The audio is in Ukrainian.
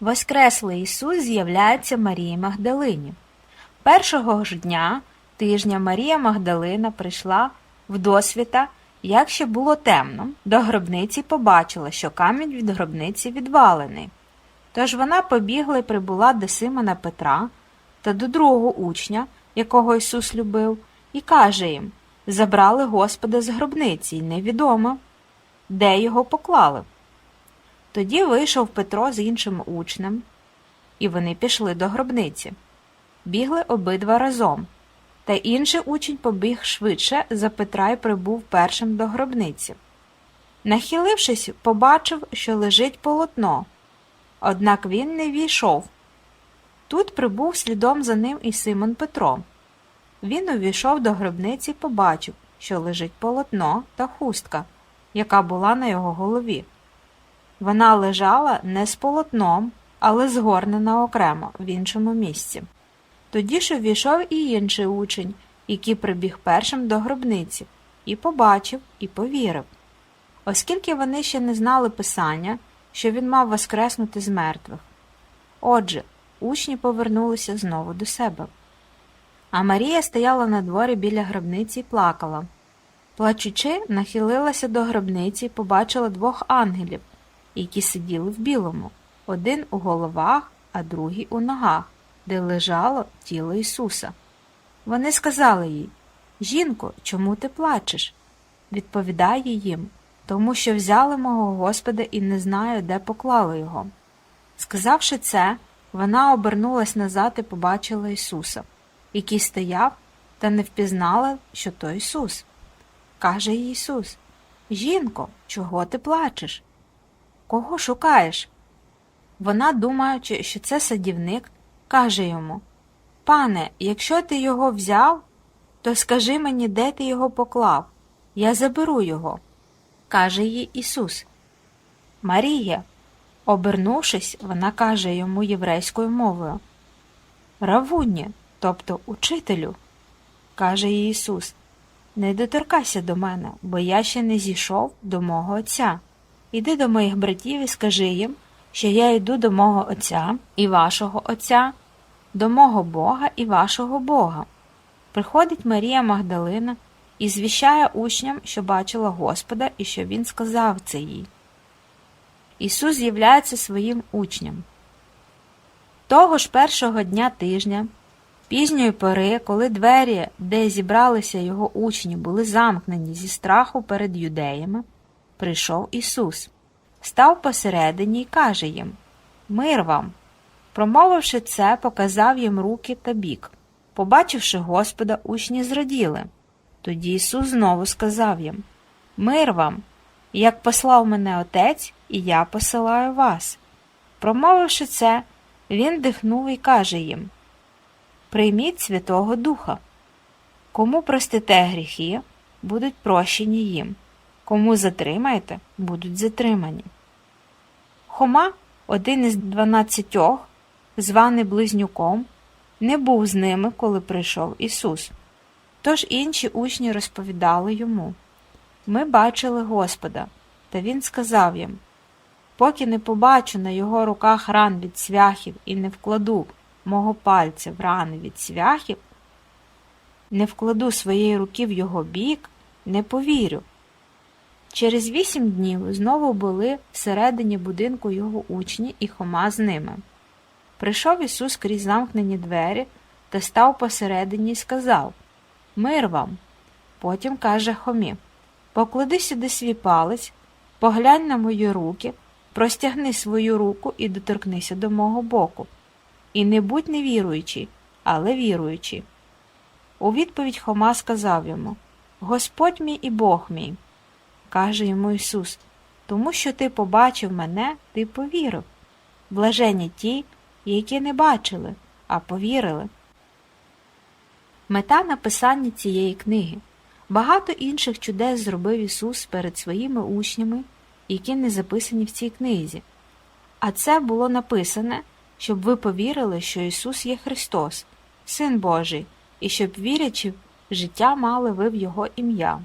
Воскреслий Ісус з'являється Марії Магдалині. Першого ж дня тижня Марія Магдалина прийшла в досвіта, як ще було темно, до гробниці побачила, що камінь від гробниці відвалений. Тож вона побігла і прибула до Симона Петра та до другого учня, якого Ісус любив, і каже їм забрали Господа з гробниці, і невідомо, де його поклали. Тоді вийшов Петро з іншим учнем, і вони пішли до гробниці. Бігли обидва разом. Та інший учень побіг швидше за Петра і прибув першим до гробниці. Нахилившись, побачив, що лежить полотно, однак він не війшов. Тут прибув слідом за ним і Симон Петро. Він увійшов до гробниці і побачив, що лежить полотно та хустка, яка була на його голові. Вона лежала не з полотном, але згорнена окремо в іншому місці. Тоді ж увійшов і інший учень, який прибіг першим до гробниці, і побачив, і повірив. Оскільки вони ще не знали писання, що він мав воскреснути з мертвих. Отже, учні повернулися знову до себе. А Марія стояла на дворі біля гробниці і плакала. Плачучи, нахилилася до гробниці і побачила двох ангелів, які сиділи в білому, один у головах, а другий у ногах, де лежало тіло Ісуса. Вони сказали їй Жінко, чому ти плачеш? Відповідає їм, тому що взяли мого Господа і не знаю, де поклали його. Сказавши це, вона обернулась назад і побачила Ісуса, який стояв, та не впізнала, що то Ісус. Каже Ісус Жінко, чого ти плачеш? Кого шукаєш? Вона, думаючи, що це садівник, каже йому Пане, якщо ти його взяв, то скажи мені, де ти його поклав. Я заберу його. Каже їй Ісус. Марія. Обернувшись, вона каже йому єврейською мовою Равунні, тобто учителю. Каже їй Ісус, не доторкайся до мене, бо я ще не зійшов до мого Отця. Іди до моїх братів і скажи їм, що я йду до мого Отця і вашого Отця, до мого Бога і вашого Бога. Приходить Марія Магдалина і звіщає учням, що бачила Господа і що Він сказав це їй. Ісус з'являється своїм учням. Того ж першого дня тижня, пізньої пори, коли двері, де зібралися його учні, були замкнені зі страху перед юдеями, прийшов Ісус, став посередині і каже їм Мир вам. Промовивши це, показав їм руки та бік. Побачивши Господа, учні зраділи. Тоді Ісус знову сказав їм Мир вам, як послав мене Отець, і я посилаю вас. Промовивши це, він дихнув і каже їм Прийміть Святого Духа. Кому простите гріхи, будуть прощені їм, кому затримаєте, будуть затримані. Хома, один із дванадцятьох, званий Близнюком, не був з ними, коли прийшов Ісус. Тож інші учні розповідали йому Ми бачили Господа, та Він сказав їм Поки не побачу на його руках ран від цвяхів і не вкладу мого пальця в рани від цвяхів, не вкладу своєї руки в його бік, не повірю. Через вісім днів знову були всередині будинку його учні і Хома з ними. Прийшов Ісус крізь замкнені двері та став посередині і сказав Мир вам. Потім каже Хомі Поклади сюди свій палець, поглянь на мої руки, простягни свою руку і доторкнися до мого боку. І не будь невіруючий, але віруючий. У відповідь Хома сказав йому Господь мій і Бог мій. Каже йому Ісус, тому що ти побачив мене, ти повірив. Блажені ті, які не бачили, а повірили. Мета написання цієї книги. Багато інших чудес зробив Ісус перед своїми учнями, які не записані в цій книзі. А це було написане, щоб ви повірили, що Ісус є Христос, Син Божий, і щоб, вірячи, життя мали ви в Його ім'я.